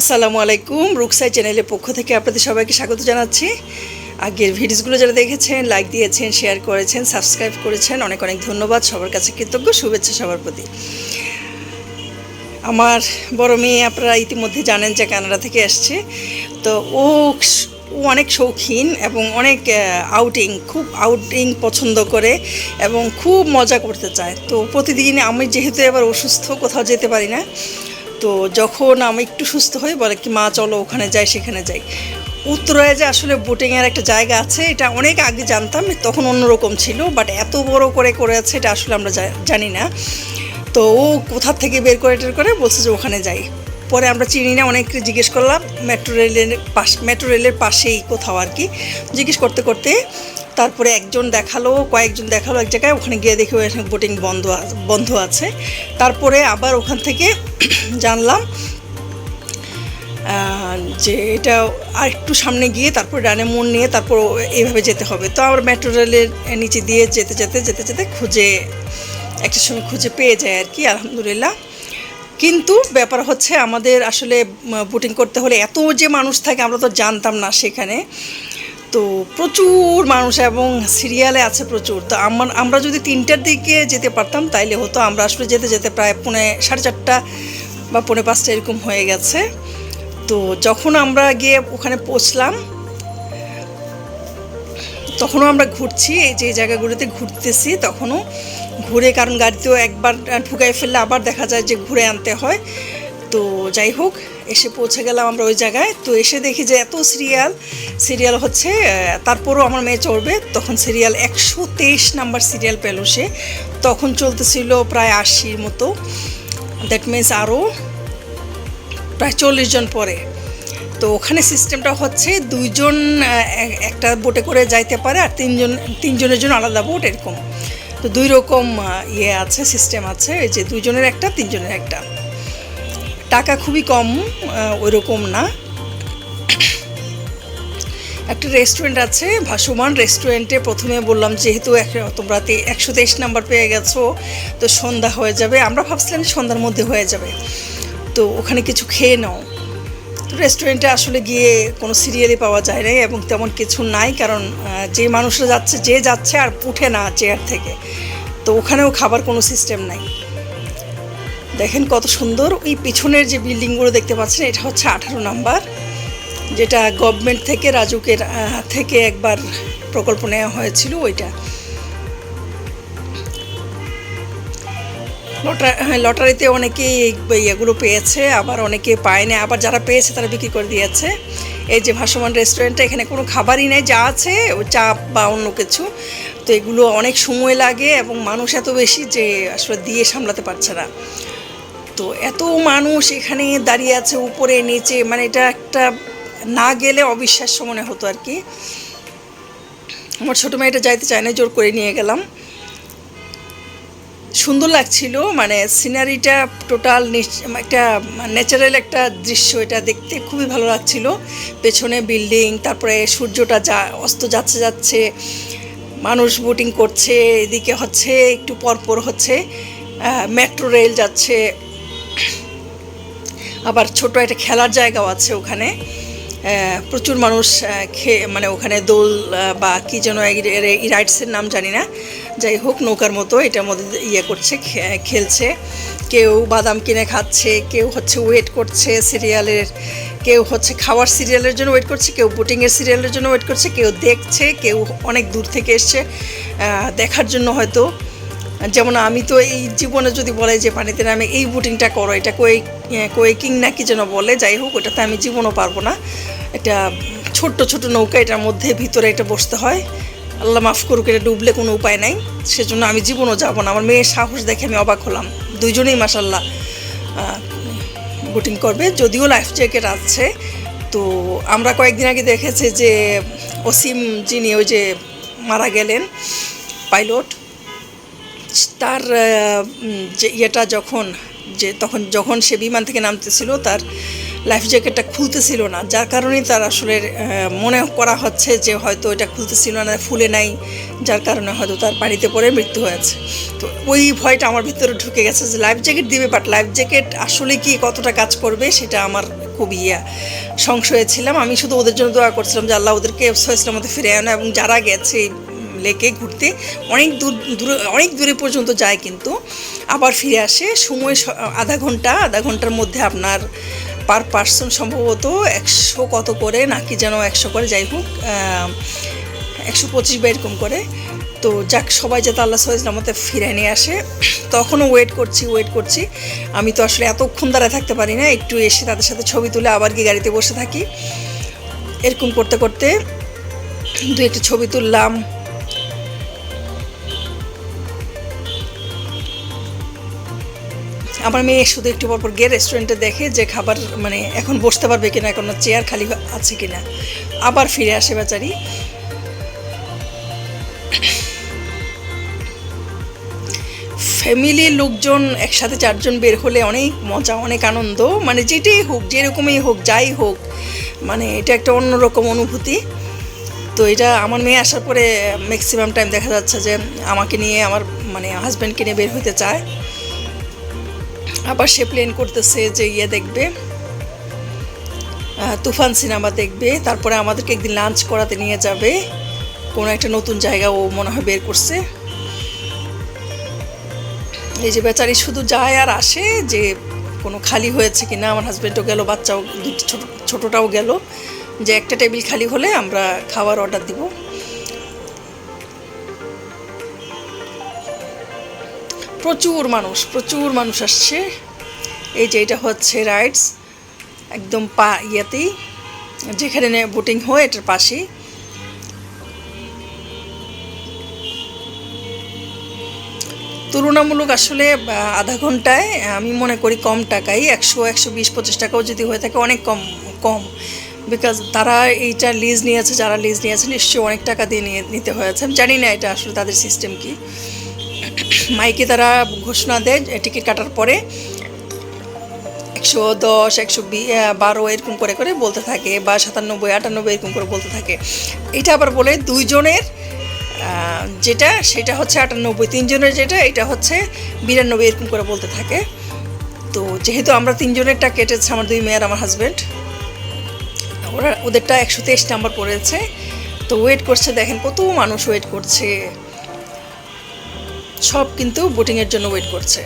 আসসালামু আলাইকুম, রুকসাই চ্যানেলের পক্ষ থেকে আপনাদের সবাইকে স্বাগত জানাচ্ছি। আগের ভিডিওসগুলো যারা দেখেছেন লাইক দিয়েছেন শেয়ার করেছেন সাবস্ক্রাইব করেছেন, অনেক অনেক ধন্যবাদ। সবার কাছে কৃতজ্ঞ, শুভেচ্ছা সবার প্রতি। আমার বড় মেয়ে আপনারা ইতিমধ্যে জানেন যে কানাডা থেকে আসছে। তো ও ও অনেক শৌখিন এবং অনেক আউটিং খুব আউটিং পছন্দ করে এবং খুব মজা করতে চায়। তো প্রতিদিন আমি যেহেতু এবার অসুস্থ, কোথাও যেতে পারি না তো যখন আমি একটু সুস্থ হই, বলে কি, মা, চলো ওখানে যাই, সেখানে যাই। উত্তরায় যে আসলে বোটিংয়ের একটা জায়গা আছে, এটা অনেক আগে জানতাম, তখন অন্যরকম ছিল বাট এত বড় করে করে আছে এটা আসলে আমরা জানি না। তো ও কোথা থেকে বের করে, টের করে বলছে যে, ওখানে যাই। পরে আমরা চিনি না, অনেককে জিজ্ঞেস করলাম, মেট্রো রেলের পাশ, মেট্রো রেলের পাশেই কোথাও আর কি? জিজ্ঞেস করতে করতে তারপরে একজন দেখাল, কয়েকজন দেখাল এক জায়গায়, ওখানে গিয়ে দেখি ওখানে বোটিং বন্ধ বন্ধ আছে। তারপরে আবার ওখান থেকে জানলাম যে এটা আর একটু সামনে গিয়ে তারপর ডানে মোড় নিয়ে তারপর এইভাবে যেতে হবে। তো আমরা মেট্রো রেলের নিচে দিয়ে যেতে যেতে যেতে যেতে খুঁজে, একটা সময় খুঁজে পেয়ে যায় আর কি, আলহামদুলিল্লাহ। কিন্তু ব্যাপার হচ্ছে আমাদের আসলে বুটিং করতে হলে এত যে মানুষ থাকে, আমরা তো জানতাম না সেখানে। তো প্রচুর মানুষ এবং সিরিয়ালে আছে প্রচুর। তো আমার আমরা যদি তিনটার দিকে যেতে পারতাম, তাইলে হতো আমরা আসলে যেতে যেতে প্রায় পৌনে সাড়ে চারটা বা পৌনে পাঁচটা এরকম হয়ে গেছে। তো যখন আমরা গিয়ে ওখানে পৌঁছলাম, তখনও আমরা ঘুরছি, এই যে জায়গাগুলোতে ঘুরতেছি তখনও। ঘুরে কারণ গাড়িতেও একবার ঢুকাই ফেললে আবার দেখা যায় যে ঘুরে আনতে হয়। তো যাই হোক, এসে পৌঁছে গেলাম আমরা ওই জায়গায়। তো এসে দেখি যে এত সিরিয়াল সিরিয়াল হচ্ছে তারপরও আমার মেয়ে চড়বে, তখন সিরিয়াল একশো তেইশ নাম্বার সিরিয়াল পেল সে। তখন চলতেছিল প্রায় আশির মতো। দ্যাট মিন্স আরও প্রায় চল্লিশ জন পরে। তো ওখানে সিস্টেমটা হচ্ছে দুইজন একটা বোটে করে যাইতে পারে আর তিনজন, তিনজনের জন্য আলাদা বোট এরকম। তো দুই রকম ইয়ে আছে সিস্টেম আছে, যে দুইজনের একটা, তিনজনের একটা। টাকা খুবই কম ওই রকম না। একটা রেস্টুরেন্ট আছে, ভাসমান রেস্টুরেন্টে প্রথমে বললাম, যেহেতু তোমরা একশো তেইশ নাম্বার পেয়ে গেছো, তো সন্ধ্যা হয়ে যাবে। আমরা ভাবছিলাম সন্ধ্যার মধ্যে হয়ে যাবে। তো ওখানে কিছু খেয়ে নাও। রেস্টুরেন্টে আসলে গিয়ে কোনো সিরিয়ালই পাওয়া যায় না এবং তেমন কিছু নাই, কারণ যে মানুষরা যাচ্ছে, যে যাচ্ছে আর উঠে না চেয়ার থেকে। তো ওখানেও খাবার কোনো সিস্টেম নাই। দেখেন কত সুন্দর। ওই পিছনের যে বিল্ডিংগুলো দেখতে পাচ্ছেন, এটা হচ্ছে আঠারো নাম্বার, যেটা গভর্নমেন্ট থেকে রাজুকের থেকে একবার প্রকল্প নেওয়া হয়েছিল ওইটা। হ্যাঁ লটারিতে অনেকেই এই এগুলো পেয়েছে, আবার অনেকে পায় না। আবার যারা পেয়েছে তারা বিক্রি করে দিয়েছে। এই যে ভাসমান রেস্টুরেন্টটা এখানে কোনো খাবারই নেই, যা আছে চাপ বা অন্য কিছু। তো এগুলো অনেক সময় লাগে এবং মানুষ এত বেশি যে আসলে দিয়ে সামলাতে পারছে না। তো এত মানুষ এখানে দাঁড়িয়ে আছে উপরে, নিচে মানে এটা একটা না গেলে অবিশ্বাস্য মনে হতো আর কি। আমার ছোটো মেয়েটা যাইতে চায় না, জোর করে নিয়ে গেলাম। সুন্দর লাগছিল মানে সিনারিটা টোটাল একটা ন্যাচারাল একটা দৃশ্য এটা দেখতে খুবই ভালো লাগছিল। পেছনে বিল্ডিং, তারপরে সূর্যটা যা, অস্ত যাচ্ছে যাচ্ছে, মানুষ বোটিং করছে, এদিকে হচ্ছে, একটু পরপর হচ্ছে মেট্রো রেল যাচ্ছে। আবার ছোট একটা খেলার জায়গাও আছে ওখানে। প্রচুর মানুষ আহ, খে মানে ওখানে দোল বা কী যেন রাইডসের নাম জানি না। যাই হোক নৌকার মতো এটার মধ্যে ইয়ে করছে খেলছে। কেউ বাদাম কিনে খাচ্ছে কেউ হচ্ছে ওয়েট করছে সিরিয়ালের কেউ হচ্ছে খাওয়ার সিরিয়ালের জন্য ওয়েট করছে কেউ বোটিংয়ের সিরিয়ালের জন্য ওয়েট করছে কেউ দেখছে কেউ অনেক দূর থেকে এসছে দেখার জন্য হয়তো। যেমন আমি তো এই জীবনে যদি বলে যে পানিতে নামে, এই বুটিংটা করো, এটা কোয়ে কোয়েকিং না কি যেন বলে, যাই হোক, ওটাতে আমি জীবনও পারব না। এটা ছোট্ট ছোট নৌকা, এটার মধ্যে ভিতরে এটা বসতে হয়। আল্লাহ মাফ করুক, এটা ডুবলে কোনো উপায় নাই। সেজন্য আমি জীবনও যাব না। আমার মেয়ের সাহস দেখে আমি অবাক হলাম। দুইজনেই মাসাল্লাহ বুটিং করবে। যদিও লাইফ জ্যাকেট আছে। তো আমরা কয়েকদিন আগে দেখেছি যে অসীম যিনি ওই যে মারা গেলেন পাইলট তার যে ইয়েটা যখন, যে তখন যখন সে বিমান থেকে নামতেছিল, তার লাইফ জ্যাকেটটা খুলতেছিল না। যার কারণে তার আসলে মনে করা হচ্ছে যে হয়তো এটা খুলতেছিল না, ফুলে নাই। যার কারণে হয়তো তার পানিতে পড়ে মৃত্যু হয়েছে। তো ওই ভয়টা আমার ভিতরে ঢুকে গেছে যে লাইফ জ্যাকেট দিবে বাট লাইফ জ্যাকেট আসলে কি কতটা কাজ করবে, সেটা আমার খুব ইয়া। সংশয়ে ছিলাম। আমি শুধু ওদের জন্য দোয়া করছিলাম যে আল্লাহ ওদেরকে ফিরে আনো এবং যারা গেছে লেকে ঘুরতে অনেক দূর, দূরে, অনেক দূরে পর্যন্ত যায় কিন্তু। আবার ফিরে আসে, সময় আধা ঘণ্টা, আধা ঘণ্টার মধ্যে আপনার পার পার্সন সম্ভবত একশো কত করে নাকি যেন একশো করে, যাই হোক একশো পঁচিশ বা এরকম করে। তো যাক, সবাই যাতে আল্লাহ সহিসলামতে ফিরে নিয়ে আসে। তখনও ওয়েট করছি ওয়েট করছি। আমি তো আসলে এতক্ষণ দাঁড়ায় থাকতে পারি না, একটু এসে তাদের সাথে ছবি তুলে আবার গিয়ে গাড়িতে বসে থাকি। এরকম করতে করতে দু একটি ছবি তুললাম আমার মেয়ে শুধু একটু পর পর গিয়ে রেস্টুরেন্টে দেখে যে খাবার মানে এখন বসতে পারবে কিনা কোনো চেয়ার খালি আছে কিনা। আবার ফিরে আসে বেচারি। ফ্যামিলির লোকজন একসাথে চারজন বের হলে অনেক মজা, অনেক আনন্দ। মানে যেটাই হোক, যেরকমই হোক, যাই হোক মানে এটা একটা অন্যরকম অনুভূতি। তো এটা আমার মেয়ে আসার পরে ম্যাক্সিমাম টাইম দেখা যাচ্ছে যে আমাকে নিয়ে, আমার মানে হাজব্যান্ডকে নিয়ে বের হতে চায়। আবার সে প্লেন করতেছে যে ইয়ে দেখবে তুফান সিনেমা দেখবে, তারপরে আমাদেরকে একদিন লাঞ্চ করাতে নিয়ে যাবে। কোনো একটা নতুন জায়গা ও মনে হয় বের করছে। এই যে বেচারি শুধু যায় আর আসে যে কোনো খালি হয়েছে কি না আমার হাজব্যান্ডও গেল, বাচ্চাও ছোট, ছোটোটাও গেল, যে একটা টেবিল খালি হলে আমরা খাবার অর্ডার দিব। প্রচুর মানুষ প্রচুর মানুষ আসছে। এই যে এটা হচ্ছে রাইডস একদম পা ইয়েতেই, যেখানে বোটিং হয়, এটার পাশেই। তুলনামূলক আসলে আধা ঘন্টায়, আমি মনে করি কম টাকায় একশো একশো বিশ, পঁচিশ টাকাও যদি হয়ে থাকে অনেক কম কম। বিকজ তারা এইটা লিজ নিয়েছে, যারা লিজ নিয়েছে, নিশ্চয়ই অনেক টাকা দিয়ে নিয়ে, নিতে হয়েছে। আমি জানি না এটা আসলে তাদের সিস্টেম কি। মাইকে তারা ঘোষণা দেয় টিকিট কাটার পরে একশো দশ, একশো বারো এরকম করে করে বলতে থাকে বা সাতানব্বই, আটানব্বই এরকম করে বলতে থাকে। এটা আবার বলে দুইজনের যেটা, সেটা হচ্ছে আটানব্বই, তিনজনের যেটা, এটা হচ্ছে বিরানব্বই এরকম করে বলতে থাকে। তো যেহেতু আমরা তিনজনেরটা কেটেছে, আমার দুই মেয়ের আমার হাজব্যান্ড ওরা, ওদেরটা একশো তেইশ নাম্বার পড়েছে। তো ওয়েট করছে, দেখেন কত মানুষ ওয়েট করছে। সব কিন্তু বোটিংয়ের জন্য ওয়েট করছে।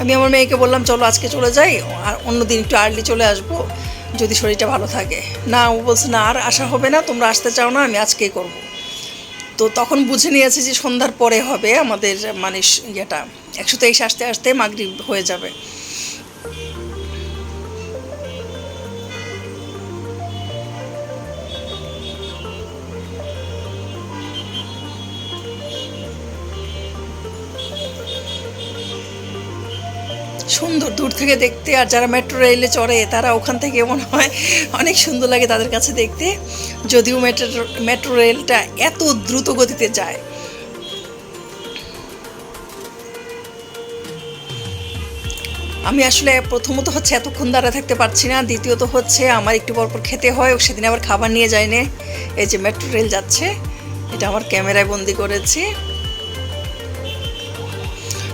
আমি আমার মেয়েকে বললাম, চলো আজকে চলে যাই, আর অন্য দিন একটু আর্লি চলে আসব, যদি শরীরটা ভালো থাকে। না, ও বলছে, না, আর আসা হবে না, তোমরা আসতে চাও না, আমি আজকেই করব। তো তখন বুঝে নিয়েছি যে সন্ধ্যার পরে হবে আমাদের মানে ইয়েটা, একশো তেইশ আসতে আসতে মাগরিব হয়ে যাবে। সুন্দর দূর থেকে দেখতে, আর যারা মেট্রো রেলে চড়ে, তারা ওখান থেকে মনে হয় অনেক সুন্দর লাগে তাদের কাছে দেখতে। যদিও মেট্রো মেট্রো রেলটা এত দ্রুত গতিতে যায়। আমি আসলে প্রথমত হচ্ছে এতক্ষণ দাঁড়া থাকতে পারছি না, দ্বিতীয়ত হচ্ছে আমার একটু পর পর খেতে হয় সেদিন আবার খাবার নিয়ে যায় না এই যে মেট্রো রেল যাচ্ছে, এটা আমার ক্যামেরায় বন্দি করেছি।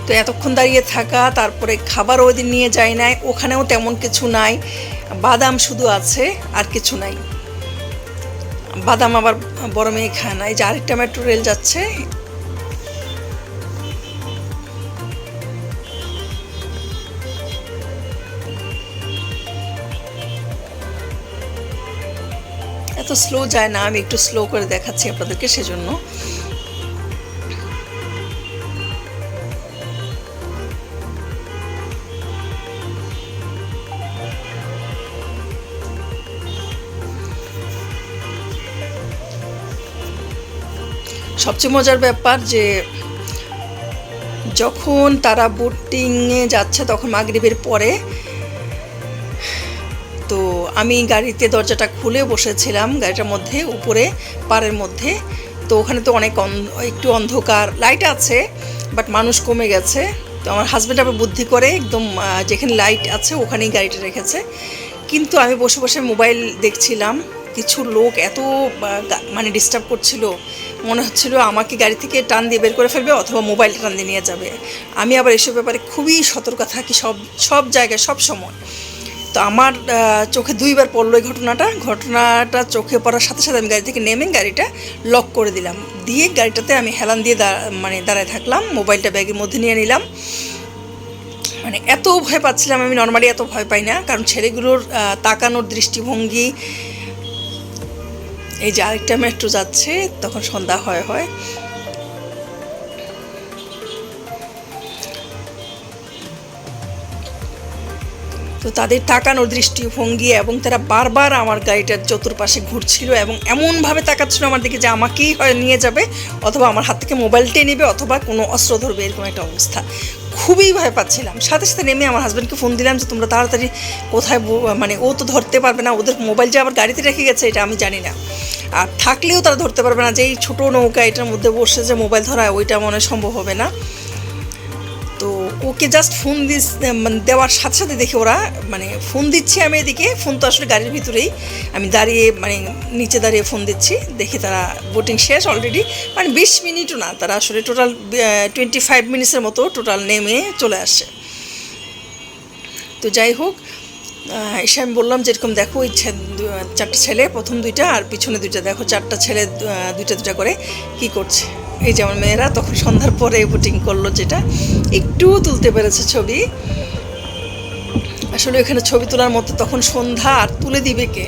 তো এতক্ষণ দাঁড়িয়ে থাকা, তারপরে খাবার ওই দিন নিয়ে যায় নাই, ওখানেও তেমন কিছু নাই। বাদাম শুধু আছে, আর কিছু নাই। বাদাম আবার বড় মেয়ে খায় না, এই যে আরেকটা মেট্রো রেল যাচ্ছে। এত স্লো যায় না, আমি একটু স্লো করে দেখাচ্ছি আপনাদেরকে সেজন্য। সবচেয়ে মজার ব্যাপার যে যখন তারা বোটিংয়ে যাচ্ছে তখন মাগরিবের পরে, তো আমি গাড়িতে দরজাটা খুলে বসেছিলাম গাড়িটার মধ্যে, উপরে, পাড়ের মধ্যে। তো ওখানে তো অনেক অন- একটু অন্ধকার লাইট আছে বাট মানুষ কমে গেছে। তো আমার হাজব্যান্ড আবার বুদ্ধি করে একদম যেখানে লাইট আছে ওখানেই গাড়িটা রেখেছে। কিন্তু আমি বসে বসে মোবাইল দেখছিলাম, কিছু লোক এত মানে ডিস্টার্ব করছিল মনে হচ্ছিল আমাকে গাড়ি থেকে টান দিয়ে বের করে ফেলবে অথবা মোবাইল টান দিয়ে নিয়ে যাবে। আমি আবার এসব ব্যাপারে খুবই সতর্ক থাকি সব সব জায়গায়, সব সময়। তো আমার চোখে দুইবার পড়ল এই ঘটনাটা। ঘটনাটা চোখে পড়ার সাথে সাথে আমি গাড়ি থেকে নেমে গাড়িটা লক করে দিলাম। দিয়ে গাড়িটাতে আমি হেলান দিয়ে মানে দাঁড়ায় থাকলাম, মোবাইলটা ব্যাগের মধ্যে নিয়ে নিলাম। মানে এত ভয় পাচ্ছিলাম আমি নর্মালি এত ভয় পাই না। কারণ ছেলেগুলোর তাকানোর দৃষ্টিভঙ্গি এই যে আরেকটা মেট্রো যাচ্ছে, তখন সন্ধ্যা হয় হয়। তো তাদের তাকানোর দৃষ্টিভঙ্গি এবং তারা বারবার আমার গাড়িটার চতুর্পাশে ঘুরছিল এবং এমনভাবে তাকাচ্ছিল আমার দিকে যে আমাকেই হয় নিয়ে যাবে অথবা আমার হাত থেকে মোবাইলটাই নেবে অথবা কোনো অস্ত্র ধরবে, এরকম একটা অবস্থা। খুবই ভয় পাচ্ছিলাম। সাথে সাথে নেমে আমার হাজব্যান্ডকে ফোন দিলাম যে, তোমরা তাড়াতাড়ি কোথায় মানে ও তো ধরতে পারবে না, ওদের মোবাইল যে আবার গাড়িতে রেখে গেছে, এটা আমি জানি না। আর থাকলেও তারা ধরতে পারবে না যে এই ছোটো নৌকা, এটার মধ্যে বসে যে মোবাইল ধরা ওইটা মনে সম্ভব হবে না। তো ওকে জাস্ট ফোন দিস মানে দেওয়ার সাথে সাথে দেখি ওরা মানে ফোন দিচ্ছি আমি এদিকে। ফোন তো আসলে গাড়ির ভিতরেই। আমি দাঁড়িয়ে মানে নিচে দাঁড়িয়ে ফোন দিচ্ছি। দেখি তারা বোটিং শেষ অলরেডি মানে বিশ মিনিটও না, তারা আসলে টোটাল টোয়েন্টি ফাইভ মিনিটসের মতো টোটাল নেমে চলে আসে। তো যাই হোক এসে আমি বললাম যেরকম দেখো ওই চারটা ছেলে, প্রথম দুইটা আর পিছনে দুইটা। দেখো, চারটা ছেলে দুইটা দুইটা করে কি করছে। এই যে আমার মেয়েরা তখন সন্ধ্যার পরে বুটিং করল যেটা। একটু তুলতে পেরেছে ছবি। আসলে এখানে ছবি তোলার মতো তখন সন্ধ্যা আর তুলে দিবে কে?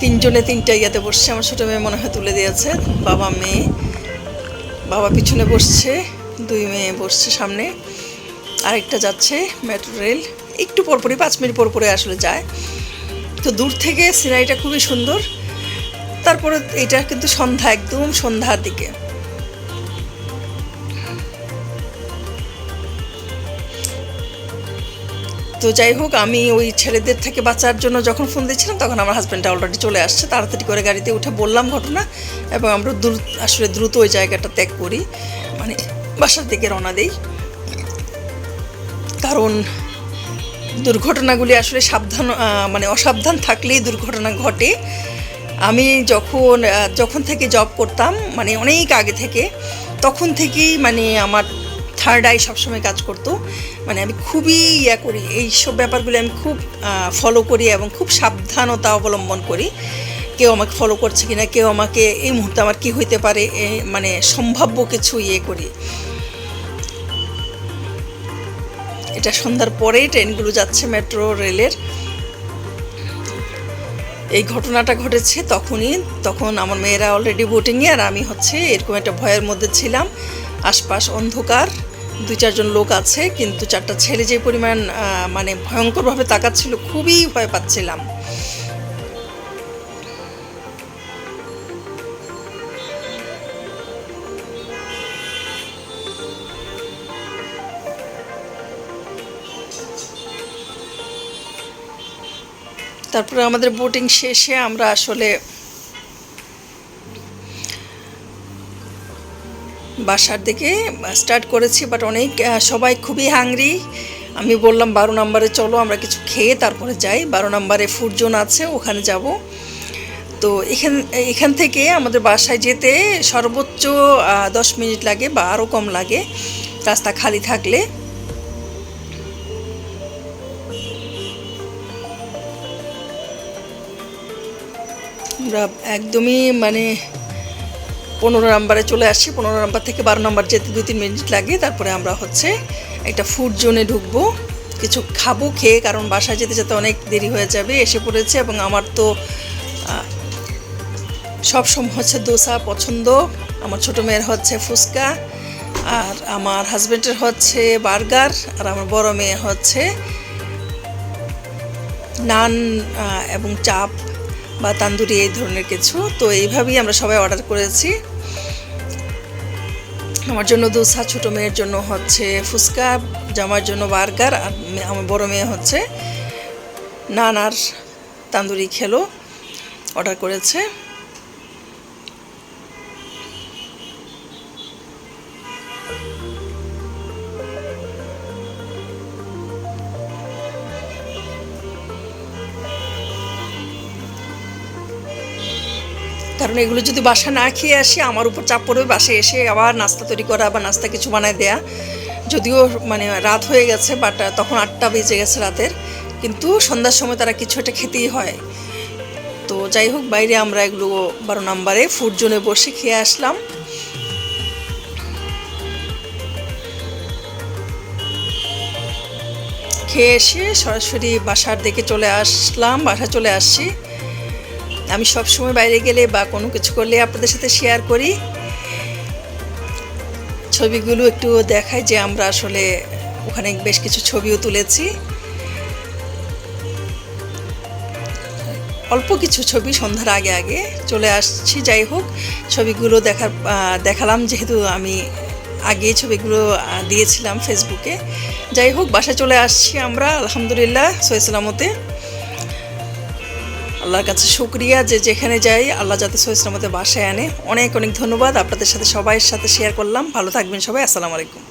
তিনজনে তিনটা ইয়াতে বসছে। আমার ছোটো মেয়ে মনে হয় তুলে দিয়েছে। বাবা মেয়ে। বাবা পিছনে বসছে। দুই মেয়ে বসছে সামনে। আরেকটা যাচ্ছে মেট্রো রেল একটু পরপরই, পাঁচ মিনিট পরপরে আসলে যায়। তো দূর থেকে সিনারিটা খুবই সুন্দর। তারপরে এটা কিন্তু সন্ধ্যা, একদম সন্ধ্যার দিকে। তো যাই হোক, আমি ওই ছেলেদের থেকে বাঁচার জন্য যখন ফোন দিচ্ছিলাম, তখন আমার হাজব্যান্ডটা অলরেডি চলে আসছে। তাড়াতাড়ি করে গাড়িতে উঠে বললাম ঘটনা এবং আমরা দ্রুত আসলে দ্রুত ওই জায়গাটা ত্যাগ করি। মানে বাসার দিকে রওনা দিই। কারণ দুর্ঘটনাগুলি আসলে সাবধান মানে অসাবধান থাকলেই দুর্ঘটনা ঘটে। আমি যখন যখন থেকে জব করতাম মানে অনেক আগে থেকে, তখন থেকেই মানে আমার থার্ড আই সবসময় কাজ করতো। মানে আমি খুবই ইয়া করি, এই সব ব্যাপারগুলি আমি খুব ফলো করি এবং খুব সাবধানতা অবলম্বন করি। কেউ আমাকে ফলো করছে কিনা, কেউ আমাকে এই মুহূর্তে আমার কি হইতে পারে মানে সম্ভাব্য কিছু ইয়ে করি। এটা সন্ধ্যার পরেই ট্রেনগুলো যাচ্ছে মেট্রো, রেলের। এই ঘটনাটা ঘটেছে তখনই, তখন আমার মেয়েরা অলরেডি বোটিংয়ে আর আমি হচ্ছে এরকম একটা ভয়ের মধ্যে ছিলাম। আশপাশ অন্ধকার, দুই চারজন লোক আছে, কিন্তু চারটা ছেলে যে পরিমাণ মানে ভয়ঙ্করভাবে তাকাচ্ছিল, খুবই ভয় পাচ্ছিলাম। তারপরে আমাদের বোটিং শেষে আমরা আসলে বাসার দিকে স্টার্ট করেছি বাট অনেক সবাই খুবই হাংরি আমি বললাম, বারো নম্বরে চলো, আমরা কিছু খেয়ে তারপরে যাই। বারো নম্বরে ফুড জোন আছে, ওখানে যাব। তো এখান এখান থেকে আমাদের বাসায় যেতে সর্বোচ্চ দশ মিনিট লাগে বা আরও কম লাগে। রাস্তা খালি থাকলে। আমরা একদমই মানে পনেরো নাম্বারে চলে আসছি পনেরো নাম্বার থেকে বারো নাম্বার যেতে দুই তিন মিনিট লাগে। তারপরে আমরা হচ্ছে একটা ফুড জোনে ঢুকবো। কিছু খাব, খেয়ে, কারণ বাসায় যেতে যেতে অনেক দেরি হয়ে যাবে। এসে পড়েছে এবং আমার তো সব সময় হচ্ছে দোসা পছন্দ। আমার ছোটো মেয়ের হচ্ছে ফুচকা আর আমার হাজব্যান্ডের হচ্ছে বার্গার আর আমার বড় মেয়ে হচ্ছে নান এবং চাপ। বা তান্দুরি এই ধরনের কিছু। তো এইভাবেই আমরা সবাই অর্ডার করেছি। আমার জন্য দোসা, ছোটো মেয়ের জন্য হচ্ছে ফুচকা, জামার জন্য বার্গার, আর আমার বড় মেয়ে হচ্ছে নান আর তান্দুরি খেলো অর্ডার করেছে। কারণ এগুলো যদি বাসা না খেয়ে আসি, আমার উপর চাপ পড়বে, বাসায় এসে আবার নাস্তা তৈরি করা বা নাস্তা কিছু বানায় দেয়া। যদিও মানে রাত হয়ে গেছে বাট তখন আটটা বেজে গেছে রাতের। কিন্তু সন্ধ্যার সময় তারা কিছু একটা খেতেই হয়। তো যাই হোক, বাইরে আমরা এগুলো বারো নম্বরে ফুড জোনে বসে খেয়ে আসলাম। খেয়ে এসে সরাসরি বাসার দিকে চলে আসলাম বাসা চলে আসছি। আমি সব সময় বাইরে গেলে বা কোনো কিছু করলে আপনাদের সাথে শেয়ার করি। ছবিগুলো একটু দেখাই যে আমরা আসলে ওখানে বেশ কিছু ছবিও তুলেছি। অল্প কিছু ছবি সন্ধ্যার আগে আগে চলে আসছি, যাই হোক, ছবিগুলো দেখার দেখালাম যেহেতু আমি আগে ছবিগুলো দিয়েছিলাম ফেসবুকে যাই হোক, বাসায় চলে আসছি আমরা, আলহামদুলিল্লাহ সৈসলামতে আল্লাহর কাছে শুক্রিয়া যে যেখানে যাই, আল্লাহ যাতে সৈসলামতে বাসায় আনে। অনেক অনেক ধন্যবাদ। আপনাদের সাথে সবাইয়ের সাথে শেয়ার করলাম। ভালো থাকবেন সবাই। আসসালামু আলাইকুম।